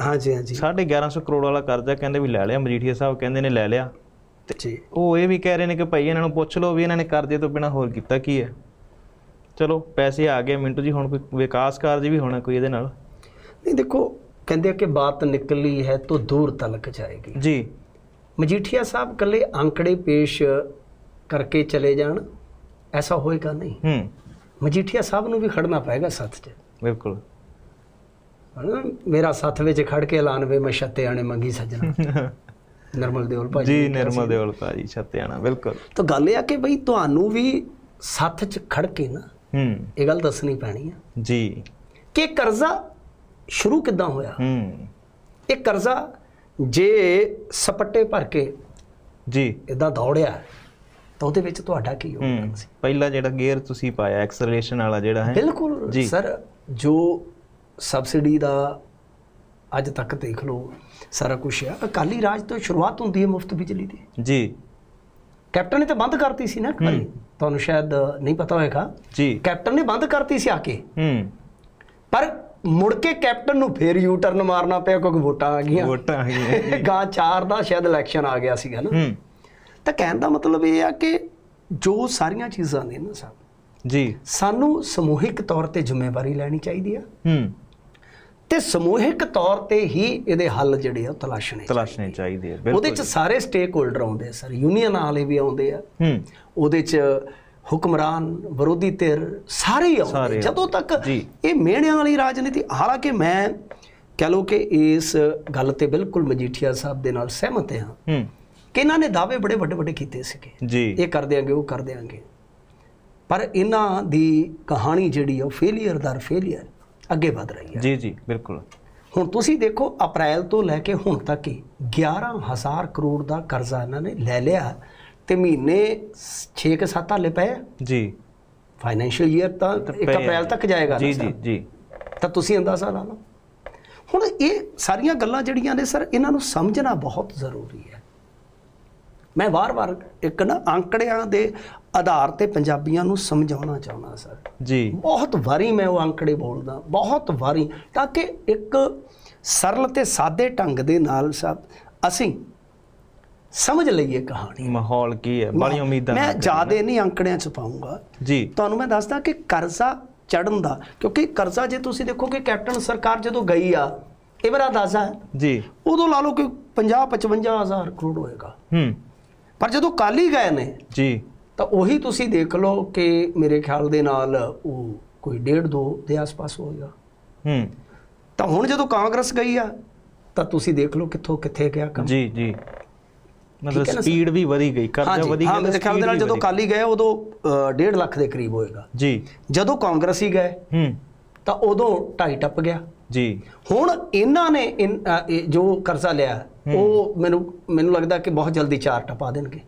ਹਾਂਜੀ ਹਾਂਜੀ। 1150 ਕਰੋੜ ਵਾਲਾ ਕਰਜ਼ਾ ਕਹਿੰਦੇ ਵੀ ਲੈ ਲਿਆ ਮਜੀਠੀਆ ਸਾਹਿਬ ਕਹਿੰਦੇ ਨੇ ਲੈ ਲਿਆ। ਜੀ। ਉਹ ਇਹ ਵੀ ਕਹਿ ਰਹੇ ਨੇ ਕਿ ਭਾਈ ਇਹਨਾਂ ਨੂੰ ਪੁੱਛ ਲਓ ਵੀ ਇਹਨਾਂ ਨੇ ਕਰਜ਼ੇ ਤੋਂ ਬਿਨਾ ਹੋਰ ਕੀਤਾ ਕੀ ਹੈ। ਚਲੋ ਪੈਸੇ ਆ ਗਏ ਮਿੰਟੂ ਜੀ ਹੁਣ ਕੋਈ ਵਿਕਾਸ ਕਾਰਜ ਵੀ ਹੋਣਾ ਕੋਈ ਇਹਦੇ ਨਾਲ? ਨਹੀਂ ਦੇਖੋ ਕਹਿੰਦੇ ਆ ਕਿ ਬਾਤ ਨਿਕਲੀ ਹੈ ਤਾਂ ਦੂਰ ਤਲਕ ਜਾਏਗੀ। ਜੀ। ਮਜੀਠੀਆ ਸਾਹਿਬ ਕੱਲੇ ਅੰਕੜੇ ਪੇਸ਼ ਕਰਕੇ ਚਲੇ ਜਾਣ ਐਸਾ ਹੋਏਗਾ ਨਹੀਂ। ਹੂੰ। ਮਜੀਠੀਆ ਸਾਹਿਬ ਨੂੰ ਵੀ ਖੜਨਾ ਪਏਗਾ ਸੱਥ 'ਚ। ਬਿਲਕੁਲ। ਹਨਾ? ਮੇਰਾ ਸੱਥ ਵਿੱਚ ਖੜ ਕੇ ਐਲਾਨ ਵੇ ਮੈਂ ਛੱਤੇ ਆਣੇ ਮੰਗੀ ਸੱਜਣਾ। ਨਰਮਲ ਦੇਵਲ ਭਾਜੀ ਜੀ ਨਿਰਮਲ। ਦੇਵਲ ਭਾਜੀ ਛੱਤਿਆਣਾ ਬਿਲਕੁਲ। ਤਾਂ ਗੱਲ ਇਹ ਆ ਕਿ ਬਈ ਤੁਹਾਨੂੰ ਵੀ ਸੱਥ 'ਚ ਖੜ ਕੇ ਨਾ ਹੂੰ। ਇਹ ਗੱਲ ਦੱਸਣੀ ਪੈਣੀ ਆ। ਜੀ। ਕਿ ਕਰਜ਼ਾ ਸ਼ੁਰੂ ਕਿੱਦਾਂ ਹੋਇਆ? ਹੂੰ। ਇਹ ਕਰਜ਼ਾ ਜੇ ਸਪੱਟੇ ਭਰ ਕੇ ਜੀ। ਇਦਾਂ ਦੌੜਿਆ ਤਾਂ ਉਹਦੇ ਵਿੱਚ ਤੁਹਾਡਾ ਕੀ ਯੋਗਦਾਨ ਸੀ? ਪਹਿਲਾ ਜਿਹੜਾ ਗੇਅਰ ਤੁਸੀਂ ਪਾਇਆ ਐਕਸਲਰੇਸ਼ਨ ਵਾਲਾ ਜਿਹੜਾ ਹੈ। ਬਿਲਕੁਲ। ਸਰ ਜੋ ਸਬਸਿਡੀ ਦਾ ਅੱਜ ਤੱਕ ਦੇਖ ਲਓ ਸਾਰਾ ਕੁਝ ਹੈ ਅਕਾਲੀ ਰਾਜ ਤੋਂ ਸ਼ੁਰੂਆਤ ਹੁੰਦੀ ਹੈ ਮੁਫਤ ਬਿਜਲੀ ਦੀ। ਜੀ। ਕੈਪਟਨ ਨੇ ਤਾਂ ਬੰਦ ਕਰਤੀ ਸੀ ਨਾ ਇੱਕ ਵਾਰੀ। ਤੁਹਾਨੂੰ ਸ਼ਾਇਦ ਨਹੀਂ ਪਤਾ ਹੋਏਗਾ। ਜੀ। ਕੈਪਟਨ ਨੇ ਬੰਦ ਕਰਤੀ ਸੀ ਆ ਕੇ। ਹੂੰ। ਪਰ ਮੁੜ ਕੇ ਕੈਪਟਨ ਨੂੰ ਫੇਰ ਯੂ ਟਰਨ ਮਾਰਨਾ ਪਿਆ ਕਿਉਂਕਿ ਵੋਟਾਂ ਆ ਗਈਆਂ। ਵੋਟਾਂ ਆ ਗਈਆਂ। ਗਾਂ 4 ਦਾ ਸ਼ਾਇਦ ਇਲੈਕਸ਼ਨ ਆ ਗਿਆ ਸੀਗਾ ਨਾ। ਹੂੰ। ਤਾਂ ਕਹਿਣ ਦਾ ਮਤਲਬ ਇਹ ਆ ਕਿ ਜੋ ਸਾਰੀਆਂ ਚੀਜ਼ਾਂ ਨੇ ਨਾ ਸਾਹਿਬ ਜੀ। ਸਾਨੂੰ ਸਮੂਹਿਕ ਤੌਰ ਤੇ ਜ਼ਿੰਮੇਵਾਰੀ ਲੈਣੀ ਚਾਹੀਦੀ ਆ। ਹੂੰ। ਤੇ ਸਮੂਹਿਕ ਤੌਰ ਤੇ ਹੀ ਇਹਦੇ ਹੱਲ ਜਿਹੜੇ ਆ ਤਲਾਸ਼ਣੇ ਤਲਾਸ਼ਣੇ ਚਾਹੀਦੇ ਆ। ਉਹਦੇ ਚ ਸਾਰੇ ਸਟੇਕ ਹੋਲਡਰ ਆਉਂਦੇ ਆ ਸਰ ਯੂਨੀਅਨ ਵਾਲੇ ਵੀ ਆਉਂਦੇ ਆ। ਹੂੰ। ਉਹਦੇ ਚ ਹੁਕਮਰਾਨ ਵਿਰੋਧੀ ਧਿਰ ਸਾਰੇ ਹੀ ਆਉਂਦੇ ਜਦੋਂ ਤੱਕ। ਇਹ ਮਿਹਣਿਆਂ ਵਾਲੀ ਰਾਜਨੀਤੀ ਹਾਲਾਂਕਿ ਮੈਂ ਕਹ ਲਓ ਕਿ ਇਸ ਗੱਲ ਤੇ ਬਿਲਕੁਲ ਮਜੀਠੀਆ ਸਾਹਿਬ ਦੇ ਨਾਲ ਸਹਿਮਤ ਹਾਂ। ਹੂੰ। ਕਿ ਇਹਨਾਂ ਨੇ ਦਾਅਵੇ ਬੜੇ ਵੱਡੇ ਵੱਡੇ ਕੀਤੇ ਸੀਗੇ। ਜੀ। ਇਹ ਕਰ ਦਿਆਂਗੇ ਉਹ ਕਰ ਦਿਆਂਗੇ। ਪਰ ਇਹਨਾਂ ਦੀ ਕਹਾਣੀ ਜਿਹੜੀ ਆ ਉਹ ਫੇਲਿਅਰ ਦਰ ਫੇਲਿਅਰ ਅੱਗੇ ਵਧ ਰਹੀ ਹੈ ਜੀ ਜੀ ਬਿਲਕੁਲ ਹੁਣ ਤੁਸੀਂ ਦੇਖੋ ਅਪ੍ਰੈਲ ਤੋਂ ਲੈ ਕੇ ਹੁਣ ਤੱਕ ਹੀ 11000 ਕਰੋੜ ਦਾ ਕਰਜ਼ਾ ਇਹਨਾਂ ਨੇ ਲੈ ਲਿਆ ਤੇ ਮਹੀਨੇ 6 ਕੇ 7 ਹਾਲੇ ਪਏ। ਜੀ ਫਾਈਨੈਂਸ਼ੀਅਲ ਈਅਰ ਤਾਂ 1 ਪਏ ਆ। ਅਪ੍ਰੈਲ ਤੱਕ ਜਾਏਗਾ ਜੀ। ਜੀ ਜੀ ਤਾਂ ਤੁਸੀਂ ਅੰਦਾਜ਼ਾ ਲਾ ਲਓ ਹੁਣ ਇਹ ਸਾਰੀਆਂ ਗੱਲਾਂ ਜਿਹੜੀਆਂ ਨੇ ਸਰ ਇਹਨਾਂ ਨੂੰ ਸਮਝਣਾ ਬਹੁਤ ਜ਼ਰੂਰੀ ਹੈ ਮੈਂ ਵਾਰ-ਵਾਰ ਇੱਕ ਨਾ ਅੰਕੜਿਆਂ ਦੇ ਆਧਾਰ ਤੇ ਪੰਜਾਬੀਆਂ ਨੂੰ ਸਮਝਾਉਣਾ ਚਾਹੁੰਦਾ ਸਰ। ਜੀ। ਬਹੁਤ ਵਾਰੀ ਮੈਂ ਉਹ ਅੰਕੜੇ ਬੋਲਦਾ ਬਹੁਤ ਵਾਰੀ ਤਾਂ ਕਿ ਇੱਕ ਸਰਲ ਤੇ ਸਾਦੇ ਢੰਗ ਦੇ ਨਾਲ ਸਭ ਅਸੀਂ ਸਮਝ ਲਈਏ ਕਹਾਣੀ। ਮਾਹੌਲ ਕੀ ਹੈ? ਬੜੀ ਉਮੀਦਾਂ ਮੈਂ ਜਿਆਦੇ ਨਹੀਂ ਅੰਕੜਿਆਂ ਚ ਪਾਉਂਗਾ। ਜੀ। ਤੁਹਾਨੂੰ ਮੈਂ ਦੱਸਦਾ ਕਿ ਕਰਜ਼ਾ ਚੜਨ ਦਾ ਕਿਉਂਕਿ ਕਰਜ਼ਾ ਜੇ ਤੁਸੀਂ ਦੇਖੋ ਕਿ ਕੈਪਟਨ ਸਰਕਾਰ ਜਦੋਂ ਗਈ ਆ ਇਹ ਮੇਰਾ ਅੰਦਾਜ਼ਾ ਹੈ। ਜੀ। ਉਦੋਂ ਲਾ ਲਓ ਕਿ 50 55 ਹਜ਼ਾਰ ਕਰੋੜ ਹੋਏਗਾ। ਹੂੰ। ਪਰ ਜਦੋਂ ਕਾਲੀ ਗਏ ਨੇ ਜੀ। ਤਾਂ ਉਹੀ ਤੁਸੀਂ ਦੇਖ ਲਓ ਕਿ ਮੇਰੇ ਖਿਆਲ ਦੇ ਨਾਲ ਉਹ ਕੋਈ ਡੇਢ ਦੋ ਦੇ ਆਸ-ਪਾਸ ਹੋਏਗਾ ਹੂੰ। ਤਾਂ ਹੁਣ ਜਦੋਂ ਕਾਂਗਰਸ ਗਈ ਆ ਤਾਂ ਤੁਸੀਂ ਦੇਖ ਲਓ ਕਿੱਥੋਂ ਕਿੱਥੇ ਗਿਆ ਕੰਮ। ਜੀ ਜੀ। ਮਤਲਬ ਹੈ? ਸਪੀਡ ਵੀ ਵਧੀ ਗਈ ਕਰਜ਼ਾ ਵਧੀ ਹਾਂ ਗਿਆ ਮੇਰੇ ਖਿਆਲ ਦੇ ਨਾਲ ਜਦੋਂ ਕਾਲੀ ਗਏ ਉਦੋਂ 1.5 ਲੱਖ ਦੇ ਕਰੀਬ ਹੋਏਗਾ। ਜੀ। ਜਦੋਂ ਕਾਂਗਰਸੀ ਗਏ ਹੂੰ। ਤਾਂ ਉਦੋਂ ਢਾਈ ਟੱਪ ਗਿਆ। ਜੀ। ਹੁਣ ਇਹਨਾਂ ਨੇ ਜੋ ਕਰਜ਼ਾ ਲਿਆ ਉਹ ਮੈਨੂੰ ਮੈਨੂੰ ਲੱਗਦਾ ਕਿ ਬਹੁਤ ਜਲਦੀ ਚਾਰ ਟਪਾ ਦੇਣਗੇ।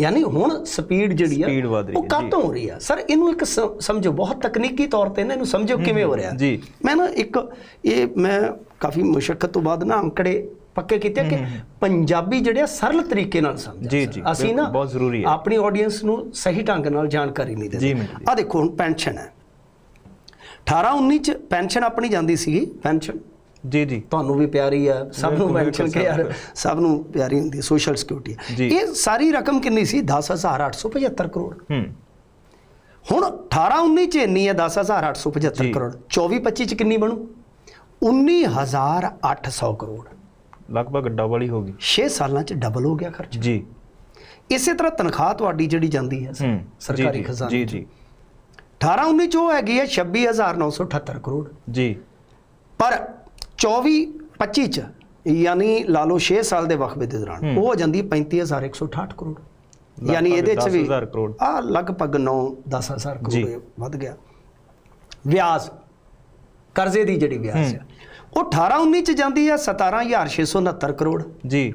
ਯਾਨੀ ਹੁਣ ਸਪੀਡ ਜਿਹੜੀ ਆ Speed ਵੱਧ ਰਹੀ ਉਹ ਕੱਟ ਹੋ ਰਹੀ ਆ। ਸਰ ਇਹਨੂੰ ਇੱਕ ਸਮਝੋ ਬਹੁਤ ਤਕਨੀਕੀ ਤੌਰ ਤੇ ਨਾ ਇਹਨੂੰ ਸਮਝੋ ਕਿਵੇਂ ਹੋ ਰਿਹਾ। ਜੀ। ਮੈਂ ਨਾ ਇੱਕ ਇਹ ਮੈਂ ਕਾਫੀ ਮੁਸ਼ਕਲ ਤੋਂ ਬਾਅਦ ਨਾ ਅੰਕੜੇ ਪੱਕੇ ਕੀਤੇ ਕਿ ਪੰਜਾਬੀ ਜਿਹੜੇ ਆ ਸਰਲ ਤਰੀਕੇ ਨਾਲ ਸਮਝੇ ਜੀ, ਸਰ। ਜੀ, ਅਸੀਂ ਨਾ ਬਹੁਤ ਜ਼ਰੂਰੀ ਹੈ। ਆਪਣੀ ਆਡੀਅנס ਨੂੰ ਸਹੀ ਢੰਗ ਨਾਲ ਜਾਣਕਾਰੀ ਨਹੀਂ ਦਿੰਦੇ। ਆ ਦੇਖੋ ਹੁਣ ਪੈਨਸ਼ਨ ਹੈ। 18 19 ਚ ਪੈਨਸ਼ਨ ਆਪਣੀ ਜਾਂਦੀ ਸੀਗੀ ਪੈਨਸ਼ਨ। ਜੀ ਜੀ। ਤੁਹਾਨੂੰ ਵੀ ਪਿਆਰੀ ਆ ਸਭ ਨੂੰ ਪੈਨਸ਼ਨ ਕਿ ਯਾਰ ਸਭ। ਨੂੰ ਪਿਆਰੀ ਹੁੰਦੀ ਹੈ ਸੋਸ਼ਲ ਸਿਕਿਉਰਿਟੀ। ਇਹ ਸਾਰੀ ਰਕਮ ਕਿੰਨੀ ਸੀ? 10875 ਕਰੋੜ। ਹੂੰ। ਹੁਣ 18 19 ਚ ਇੰਨੀ ਹੈ 10875 ਜੀ। ਕਰੋੜ। 24 25 ਚ ਕਿੰਨੀ ਬਣੂ? 19800 ਕਰੋੜ। ਲਗਭਗ ਡਬਲ ਹੀ ਹੋ ਗਈ। 6 ਸਾਲਾਂ ਚ ਡਬਲ ਹੋ ਗਿਆ ਖਰਚ। ਜੀ। ਇਸੇ ਤਰ੍ਹਾਂ ਤਨਖਾਹ ਤੁਹਾਡੀ ਜਿਹੜੀ ਜਾਂਦੀ ਹੈ ਸਰਕਾਰੀ ਖਜ਼ਾਨੇ ਜੀ। ਜੀ। 18 19 ਚ ਹੈਗੀ ਹੈ 26978 ਕਰੋੜ। ਜੀ। ਪਰ 24 25 ਚ ਯਾਨੀ ਲਾ ਲਓ 6 ਸਾਲ ਦੇ ਵਕਫੇ ਦੇ ਦੌਰਾਨ ਉਹ ਹੋ ਜਾਂਦੀ 35168 ਕਰੋੜ। ਯਾਨੀ ਇਹਦੇ ਚ ਵੀ 10,000 ਕਰੋੜ। ਆ ਲਗਭਗ 9 10000 ਜੀ। ਕਰੋੜ ਵੱਧ ਗਿਆ। ਵਿਆਜ ਕਰਜ਼ੇ ਦੀ ਜਿਹੜੀ ਵਿਆਜ ਆ ਉਹ 18 19 ਚ ਜਾਂਦੀ ਆ 17669 ਕਰੋੜ। ਜੀ।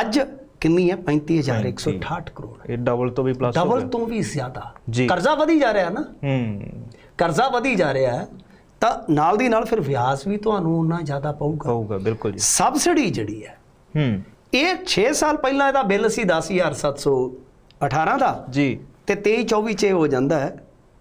ਅੱਜ ਕਿੰਨੀ ਹੈ? 35168 ਕਰੋੜ। ਇਹ ਡਬਲ ਤੋਂ ਵੀ ਪਲੱਸ ਡਬਲ ਤੋਂ ਵੀ ਜ਼ਿਆਦਾ। ਕਰਜ਼ਾ ਵਧੀ ਜਾ ਰਿਹਾ ਨਾ। ਹੂੰ। ਕਰਜ਼ਾ ਵਧੀ ਜਾ ਰਿਹਾ ਹੈ, ਤਾਂ ਨਾਲ ਦੀ ਨਾਲ ਫਿਰ ਵਿਆਜ ਵੀ ਤੁਹਾਨੂੰ ਉਨਾ ਜ਼ਿਆਦਾ ਪਊਗਾ। ਹੋਊਗਾ ਬਿਲਕੁਲ ਜੀ। ਸਬਸਿਡੀ ਜਿਹੜੀ ਹੈ ਹੂੰ। ਇਹ 6 ਸਾਲ ਪਹਿਲਾਂ ਇਹਦਾ ਬਿੱਲ ਸੀ 10718 ਦਾ। ਜੀ। ਤੇ 23 24 ਚ ਇਹ ਹੋ ਜਾਂਦਾ ਹੈ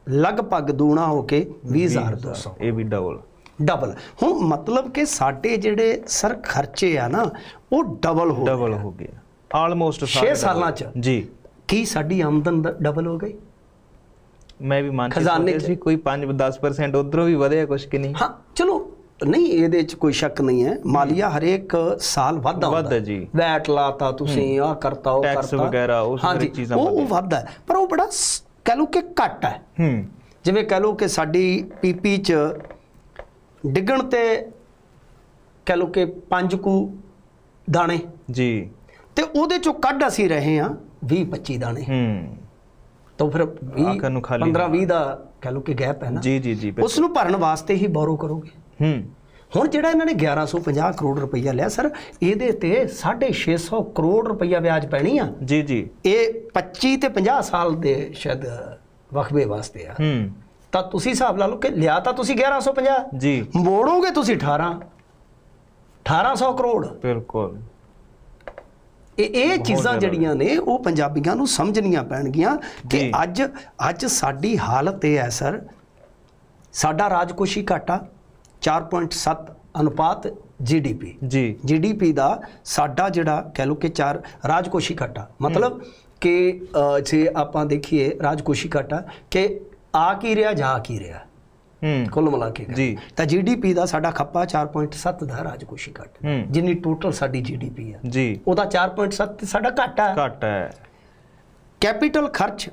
ਲਗਭਗ ਦੂਣਾ ਹੋ ਕੇ 20200 ਇਹ ਵੀ ਡਬਲ ਡਬਲ ਹੁਣ ਮਤਲਬ ਕਿ ਸਾਡੇ ਜਿਹੜੇ ਸਰ ਖਰਚੇ ਆ ਨਾ ਉਹ ਡਬਲ ਹੋ। ਡਬਲ ਹੋ ਗਿਆ ਆਲਮੋਸਟ ਛੇ ਸਾਲਾਂ 'ਚ। ਜੀ। ਕੀ ਸਾਡੀ ਆਮਦਨ ਡਬਲ ਹੋ ਗਈ? ਮੈਂ ਵੀ ਮੰਨ ਕੇ ਖਜ਼ਾਨੇ 'ਚ। ਸੀ ਕੋਈ 5-10% ਉਧਰੋਂ ਵੀ ਵਧਿਆ ਕੁਛ ਕਿ ਨਹੀਂ? ਹਾਂ ਚਲੋ ਨਹੀਂ ਇਹਦੇ 'ਚ ਕੋਈ ਸ਼ੱਕ ਨਹੀਂ ਹੈ। ਮਾਲੀਆ ਹਰੇਕ ਸਾਲ ਵਾਧਾ ਹੁੰਦਾ। ਵੱਧਦਾ ਜੀ। ਵੈਟ ਲਾਤਾ ਤੁਸੀਂ ਆ ਕਰਤਾ ਉਹ ਕਰਤਾ। ਵਗੈਰਾ, ਉਹ ਸਾਰੀ ਚੀਜ਼ਾਂ ਉਹ ਉਹ ਵੱਧਦੀਆਂ। ਵਾਧਾ ਹੈ, ਪਰ ਉਹ ਬੜਾ ਕਹਿ ਲਓ ਕਿ ਘੱਟ ਹੈ। ਹੂੰ। ਜਿਵੇਂ ਕਹਿ ਲਓ ਕਿ ਸਾਡੀ ਪੀਪੀ ਚ ਡਿੱਗਣ ਤੇ ਕਹਿ ਲਓ ਕਿ ਪੰਜ ਕੁ ਦਾਣੇ। ਜੀ। ਤੇ ਉਹਦੇ ਚੋਂ ਕੱਢ ਅਸੀਂ ਰਹੇ ਹਾਂ 20 25 ਦਾਣੇ। ਹੂੰ। ਤਾਂ ਫਿਰ 20 ਆਖਰ ਨੂੰ ਖਾਲੀ 15 20 ਦਾ ਕਹਿ ਲਓ ਕਿ ਗੈਪ ਹੈ ਨਾ। ਜੀ ਜੀ ਜੀ। ਉਸ ਨੂੰ ਭਰਨ ਵਾਸਤੇ ਹੀ ਬੋਰੋ ਕਰੋਗੇ। ਹੂੰ। ਹੁਣ ਜਿਹੜਾ ਇਹਨਾਂ ਨੇ 1150 ਕਰੋੜ ਰੁਪਈਆ ਲਿਆ ਸਰ ਇਹਦੇ ਤੇ 650 ਕਰੋੜ ਰੁਪਈਆ ਵਿਆਜ ਪੈਣੀ ਆ। ਜੀ ਜੀ। ਇਹ 25 ਤੇ 50 ਸਾਲ ਦੇ ਸ਼ਾਇਦ ਵਕਫੇ ਵਾਸਤੇ ਆ। ਹੂੰ। ਤਾਂ ਤੁਸੀਂ ਹਿਸਾਬ ਲਾ ਲਓ ਕਿ ਲਿਆ ਤਾਂ ਤੁਸੀਂ 1150 ਜੀ। ਮੋੜੋਗੇ ਤੁਸੀਂ 18 1800 ਕਰੋੜ। ਬਿਲਕੁਲ। ਇਹ ਇਹ ਚੀਜ਼ਾਂ। ਜਿਹੜੀਆਂ ਨੇ ਉਹ ਪੰਜਾਬੀਆਂ ਨੂੰ ਸਮਝਣੀਆਂ ਪੈਣਗੀਆਂ ਕਿ। ਅੱਜ ਅੱਜ ਸਾਡੀ ਹਾਲਤ ਇਹ ਹੈ ਸਰ ਸਾਡਾ ਰਾਜਕੋਸ਼ੀ ਘਾਟਾ 4.7 ਅਨੁਪਾਤ ਜੀਡੀਪੀ ਜੀ। ਜੀਡੀਪੀ ਦਾ ਸਾਡਾ ਜਿਹੜਾ ਕਹਿ ਲਓ ਕਿ ਚਾਰ ਰਾਜਕੋਸ਼ੀ ਘਾਟਾ। ਮਤਲਬ ਕਿ ਜੇ ਆਪਾਂ ਦੇਖੀਏ ਰਾਜਕੋਸ਼ੀ ਘਾਟਾ ਕਿ ਆ ਕੀ ਰਿਹਾ ਜਾ ਕੀ ਰਿਹਾ। ਕੁੱਲ ਮਿਲਾ ਕੇ। ਜੀ। ਤਾਂ ਜੀਡੀਪੀ ਦਾ ਸਾਡਾ ਖੱਪਾ 4.7 ਦਾ ਰਾਜਕੋਸ਼ੀ ਘਾਟਾ ਜਿੰਨੀ ਟੋਟਲ ਸਾਡੀ ਜੀਡੀਪੀ ਆ ਜੀ। ਉਹਦਾ 4.7 ਤੇ ਸਾਡਾ ਘਾਟਾ ਹੈ। ਘੱਟ ਹੈ। ਕੈਪੀਟਲ ਖਰਚ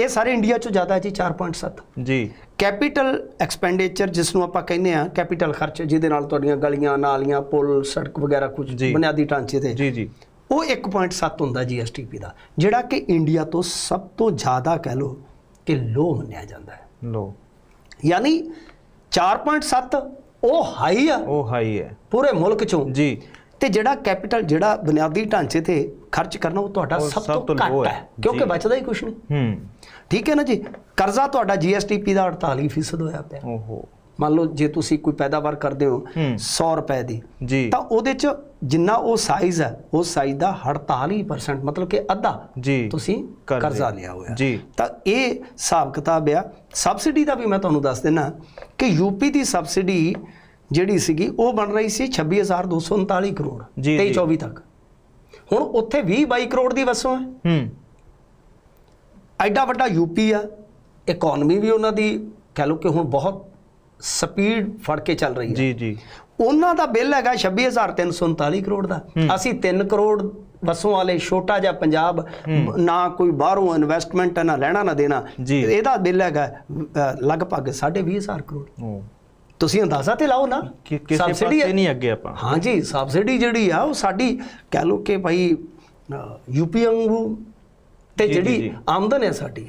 ਇਹ ਸਾਰੇ ਇੰਡੀਆ ਚੋਂ ਜ਼ਿਆਦਾ ਹੈ ਜੀ 4.7 ਜੀ। ਕੈਪੀਟਲ ਐਕਸਪੈਂਡੀਚਰ ਜਿਸ ਨੂੰ ਆਪਾਂ ਕਹਿੰਦੇ ਆ ਕੈਪੀਟਲ ਖਰਚ ਜਿਹਦੇ ਨਾਲ ਤੁਹਾਡੀਆਂ ਗਲੀਆਂ ਨਾਲੀਆਂ ਪੁਲ ਸੜਕ ਵਗੈਰਾ ਕੁਝ। ਬੁਨਿਆਦੀ ਢਾਂਚੇ ਤੇ। ਜੀ ਜੀ। ਉਹ 1.7 ਹੁੰਦਾ ਜੀਐਸਟੀਪੀ ਦਾ। ਜਿਹੜਾ ਕਿ ਇੰਡੀਆ ਤੋਂ ਸਭ ਤੋਂ ਜ਼ਿਆਦਾ ਕਹਿ ਲਓ ਕਿ ਲੋ ਮੰਨਿਆ ਜਾਂਦਾ ਹੈ। ਲੋ। ਯਾਨੀ 4.7 ਉਹ ਹਾਈ ਆ। ਉਹ ਹਾਈ ਹੈ। ਪੂਰੇ ਮੁਲਕ ਚੋਂ। ਜੀ। ਤੇ ਜਿਹੜਾ ਕੈਪੀਟਲ ਜਿਹੜਾ ਬੁਨਿਆਦੀ ਢਾਂਚੇ ਤੇ ਖਰਚ ਕਰਨਾ ਉਹ ਤੁਹਾਡਾ ਸਭ ਤੋਂ ਘੱਟ ਹੈ। ਕਿਉਂਕਿ। ਬਚਦਾ ਹੀ ਕੁਝ ਨਹੀਂ। ਹੂੰ। ਠੀਕ ਹੈ ਨਾ ਜੀ? ਕਰਜ਼ਾ ਤੁਹਾਡਾ ਜੀਐਸਟੀਪੀ ਦਾ 48% ਹੋਇਆ ਪਿਆ। ਓਹੋ। ਮੰਨ ਲਓ ਜੇ ਤੁਸੀਂ ਕੋਈ ਪੈਦਾਵਾਰ ਕਰਦੇ ਹੋ ਹੂੰ। 100 ਰੁਪਏ ਦੀ ਜੀ। ਤਾਂ ਉਹਦੇ ਚ ਜਿੰਨਾ ਉਹ ਸਾਈਜ਼ ਹੈ ਉਸ ਸਾਈਜ਼ ਦਾ 48% ਮਤਲਬ ਕਿ ਅੱਧਾ ਜੀ। ਤੁਸੀਂ ਕਰਜ਼ੇ। ਲਿਆ ਹੋਇਆ। ਜੀ। ਤਾਂ ਇਹ ਹਿਸਾਬ ਕਿਤਾਬ ਆ। ਸਬਸਿਡੀ ਦਾ ਵੀ ਮੈਂ ਤੁਹਾਨੂੰ ਦੱਸ ਦਿੰਨਾ ਕਿ ਯੂਪੀ ਦੀ ਸਬਸਿਡੀ ਜਿਹੜੀ ਸੀਗੀ ਉਹ ਬਣ ਰਹੀ ਸੀ 26239 ਕਰੋੜ ਜੀ, 23 ਜੀ। 24 ਤੱਕ। ਹੁਣ ਉੱਥੇ 20 22 ਕਰੋੜ ਦੀ ਵਸੋਂ ਹੈ। ਹੂੰ। ਐਡਾ ਵੱਡਾ ਯੂਪੀ ਆ। ਇਕਨੋਮੀ ਵੀ ਉਹਨਾਂ ਦੀ ਕਹਿ ਲਓ ਕਿ ਹੁਣ ਬਹੁਤ ਸਪੀਡ ਫੜ ਕੇ ਚੱਲ ਰਹੀ ਹੈ। ਜੀ ਜੀ। ਉਹਨਾਂ ਦਾ ਬਿੱਲ ਹੈਗਾ 26339 ਕਰੋੜ ਦਾ। ਅਸੀਂ 3 ਕਰੋੜ ਵਸੋਂ ਵਾਲੇ ਛੋਟਾ ਜਿਹਾ ਪੰਜਾਬ ਨਾ ਕੋਈ ਬਾਹਰੋਂ ਇਨਵੈਸਟਮੈਂਟ ਨਾ ਲੈਣਾ ਨਾ ਦੇਣਾ। ਇਹਦਾ ਬਿੱਲ ਹੈਗਾ ਲਗਭਗ 25000 ਕਰੋੜ। ਤੁਸੀਂ ਅੰਦਾਜ਼ਾ ਤੇ ਲਾਓ ਨਾ। ਕਿਸੇ ਪਾਸੇ ਨਹੀਂ ਅੱਗੇ ਆਪਾਂ। ਹਾਂਜੀ ਸਬਸਿਡੀ ਜਿਹੜੀ ਆ ਉਹ ਸਾਡੀ ਕਹਿ ਲਓ ਕਿ ਭਾਈ ਯੂਪੀ ਵਾਂਗੂ ਤੇ ਜਿਹੜੀ। ਆਮਦਨ ਹੈ ਸਾਡੀ।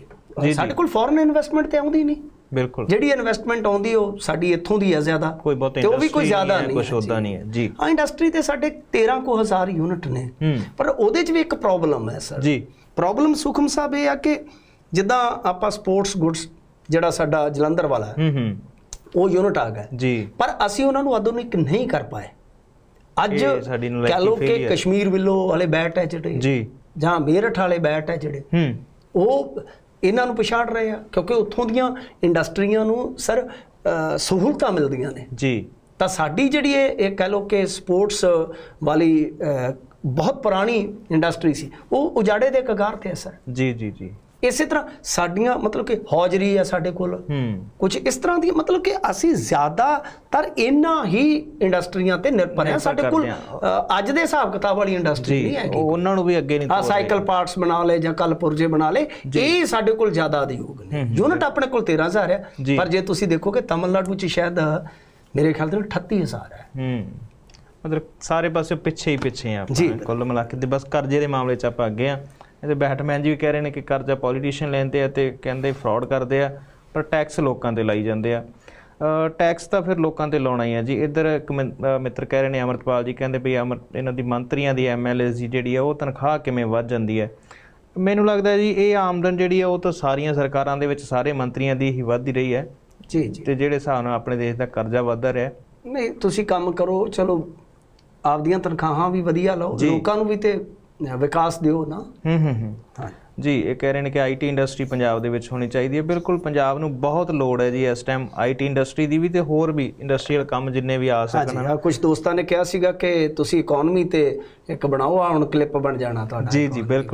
ਸਾਡੇ ਕੋਲ ਫੋਰਨ ਇਨਵੈਸਟਮੈਂਟ ਤੇ ਆਉਂਦੀ ਨਹੀਂ। ਬਿਲਕੁਲ। ਜਿਹੜੀ ਇਨਵੈਸਟਮੈਂਟ ਆਉਂਦੀ ਉਹ ਸਾਡੀ ਇੱਥੋਂ ਦੀ ਹੈ ਜ਼ਿਆਦਾ। ਕੋਈ ਬਹੁਤ ਤੇ ਉਹ ਵੀ ਕੋਈ ਜ਼ਿਆਦਾ ਨਹੀਂ ਕੁਛ ਉੱਦਾਂ ਨਹੀਂ ਹੈ, ਜੀ। ਹਾਂ ਇੰਡਸਟਰੀ ਤੇ ਸਾਡੇ 13 ਕੁ ਹਜ਼ਾਰ ਯੂਨਿਟ ਨੇ। ਪਰ ਉਹਦੇ 'ਚ ਵੀ ਇੱਕ ਪ੍ਰੋਬਲਮ ਹੈ ਸਰ ਜੀ। ਪ੍ਰੋਬਲਮ ਸੁਖਮ ਸਾਹਿਬ ਇਹ ਆ ਕਿ ਜਿੱਦਾਂ ਆਪਾਂ ਸਪੋਰਟਸ ਗੁੱਡਸ ਜਿਹੜਾ ਸਾਡਾ ਜਲੰਧਰ ਵਾਲਾ ਹੈ ਹੂੰ ਹੂੰ। ਉਹ ਯੂਨਿਟ ਆ ਗਿਆ ਜੀ। ਪਰ ਅਸੀਂ ਉਹਨਾਂ ਨੂੰ ਆਧੁਨਿਕ ਨਹੀਂ ਕਰ ਪਾਏ। ਅੱਜ ਕਹ ਲਓ ਕਿ। ਕਸ਼ਮੀਰ ਵੱਲੋਂ ਵਾਲੇ ਬੈਟ ਹੈ ਜਿਹੜੇ ਜੀ। ਜਾਂ ਮੇਰਠ ਵਾਲੇ ਬੈਟ ਹੈ ਜਿਹੜੇ ਹੂੰ। ਉਹ ਇਹਨਾਂ ਨੂੰ ਪਛਾੜ ਰਹੇ ਆ ਕਿਉਂਕਿ ਉੱਥੋਂ ਦੀਆਂ ਇੰਡਸਟਰੀਆਂ ਨੂੰ ਸਰ ਸਹੂਲਤਾਂ ਮਿਲਦੀਆਂ ਨੇ। ਜੀ। ਤਾਂ ਸਾਡੀ ਜਿਹੜੀ ਇਹ ਕਹਿ ਲਓ ਕਿ ਸਪੋਰਟਸ ਵਾਲੀ ਬਹੁਤ ਪੁਰਾਣੀ ਇੰਡਸਟਰੀ ਸੀ ਉਹ ਉਜਾੜੇ ਦੇ ਕਗਾਰ ਤੇ ਹੈ ਸਰ। ਜੀ ਜੀ ਜੀ। ਇਸੇ ਤਰ੍ਹਾਂ ਸਾਡੀਆਂ ਮਤਲਬ ਕਿ ਹੌਜਰੀ ਹੈ ਸਾਡੇ ਕੋਲ। ਹੂੰ। ਕੁਝ ਇਸ ਤਰ੍ਹਾਂ ਦੀ ਮਤਲਬ ਕਿ ਅਸੀਂ ਜ਼ਿਆਦਾਤਰ ਇਹਨਾਂ ਹੀ ਇੰਡਸਟਰੀਆਂ ਤੇ ਨਿਰਭਰ ਹਾਂ ਨਿਰਭਰ ਸਾਡੇ ਕੋਲ ਅੱਜ ਦੇ ਹਿਸਾਬ ਕਿਤਾਬ ਵਾਲੀ ਇੰਡਸਟਰੀ ਨਹੀਂ ਉਹ ਉਹਨਾਂ ਨੂੰ ਵੀ ਅੱਗੇ ਨਹੀਂ ਆ ਤੋਰ ਸਾਈਕਲ ਪਾਰਟਸ ਬਣਾ ਲਏ ਜਾਂ ਕਲ ਪੁਰਜੇ ਬਣਾ ਲਏ ਇਹ ਸਾਡੇ ਕੋਲ ਜ਼ਿਆਦਾ ਉਦਯੋਗ ਨੇ। ਯੂਨਿਟ ਆਪਣੇ ਕੋਲ 13000 ਹੈ ਜੀ। ਪਰ ਜੇ ਤੁਸੀਂ ਦੇਖੋ ਕਿ ਤਮਿਲਨਾਡੂ ਚ ਸ਼ਾਇਦ ਮੇਰੇ ਖਿਆਲ ਨਾਲ 38000 ਹੈ। ਹੂੰ। ਮਤਲਬ ਸਾਰੇ ਪਾਸੇ ਪਿੱਛੇ ਹੀ ਪਿੱਛੇ ਆ। ਆਪਾਂ ਕੁੱਲ ਮਿਲਾ ਕੇ ਤੇ ਬਸ ਕਰਜ਼ੇ ਦੇ ਮਾਮਲੇ 'ਚ ਆਪਾਂ ਅੱਗੇ ਆ। ਇਹਦੇ ਬੈਟਮੈਨ ਜੀ ਵੀ ਕਹਿ ਰਹੇ ਨੇ ਕਿ ਕਰਜ਼ਾ ਪੋਲੀਟੀਸ਼ੀਅਨ ਲੈਂਦੇ ਆ ਤੇ ਕਹਿੰਦੇ ਫਰਾਡ ਕਰਦੇ ਆ ਪਰ ਟੈਕਸ ਲੋਕਾਂ ਤੇ ਲਾਈ ਜਾਂਦੇ ਆ। ਟੈਕਸ ਤਾਂ ਫਿਰ ਲੋਕਾਂ ਤੇ ਲਾਉਣਾ ਹੀ ਆ ਜੀ। ਇੱਧਰ ਇੱਕ ਮਿੱਤਰ ਕਹਿ ਰਹੇ ਨੇ ਅਮਰਤਪਾਲ ਜੀ ਕਹਿੰਦੇ ਵੀ ਅਮਰ ਇਹਨਾਂ ਦੀ ਮੰਤਰੀਆਂ ਦੀ ਐਮਐਲਏ ਦੀ ਜਿਹੜੀ ਆ ਉਹ ਤਨਖਾਹ ਕਿਵੇਂ ਵੱਧ ਜਾਂਦੀ ਹੈ? ਮੈਨੂੰ ਲੱਗਦਾ ਜੀ ਇਹ ਆਮਦਨ ਜਿਹੜੀ ਆ ਉਹ ਤਾਂ ਸਾਰੀਆਂ ਸਰਕਾਰਾਂ ਦੇ ਵਿੱਚ ਸਾਰੇ ਮੰਤਰੀਆਂ ਦੀ ਹੀ ਵੱਧ ਹੀ ਰਹੀ ਹੈ। ਜੀ ਜੀ। ਤੇ ਜਿਹੜੇ ਹਿਸਾਬ ਨਾਲ ਆਪਣੇ ਦੇਸ਼ ਦਾ ਕਰਜ਼ਾ ਵੱਧਦਾ ਰਿਹਾ। ਨਹੀਂ ਤੁਸੀਂ ਕੰਮ ਕਰੋ ਚਲੋ ਆਪਦੀਆਂ ਤਨਖਾਹਾਂ ਵੀ ਵਧੀਆ ਲਓ। ਲੋਕਾਂ ਨੂੰ ਵੀ ਤੇ ਵਿਕਾਸ ਦਿਓ ਨਾ। ਹੂੰ ਹੂੰ ਹੂੰ। ਹਾਂ। ਜੀ ਇਹ ਕਹਿ ਰਹੇ ਨੇ ਕਿ ਆਈਟੀ ਇੰਡਸਟਰੀ ਪੰਜਾਬ ਦੇ ਵਿੱਚ ਹੋਣੀ ਚਾਹੀਦੀ ਹੈ। ਬਿਲਕੁਲ ਪੰਜਾਬ ਨੂੰ ਬਹੁਤ ਲੋੜ ਹੈ ਜੀ ਇਸ ਟਾਈਮ ਆਈਟੀ ਇੰਡਸਟਰੀ ਦੀ ਵੀ ਤੇ ਹੋਰ ਵੀ ਇੰਡਸਟਰੀਅਲ ਕੰਮ ਜਿੰਨੇ ਵੀ ਆ ਸਕਣ ਆ ਕੁਝ ਦੋਸਤਾਂ ਨੇ ਕਿਹਾ ਸੀਗਾ ਕਿ ਤੁਸੀਂ ਇਕਨੋਮੀ ਤੇ ਇੱਕ ਬਣਾਓ ਆ ਹੁਣ ਕਲਿੱਪ ਬਣ ਜਾਣਾ ਤੁਹਾਡਾ ਜੀ ਜੀ ਬਿਲਕੁਲ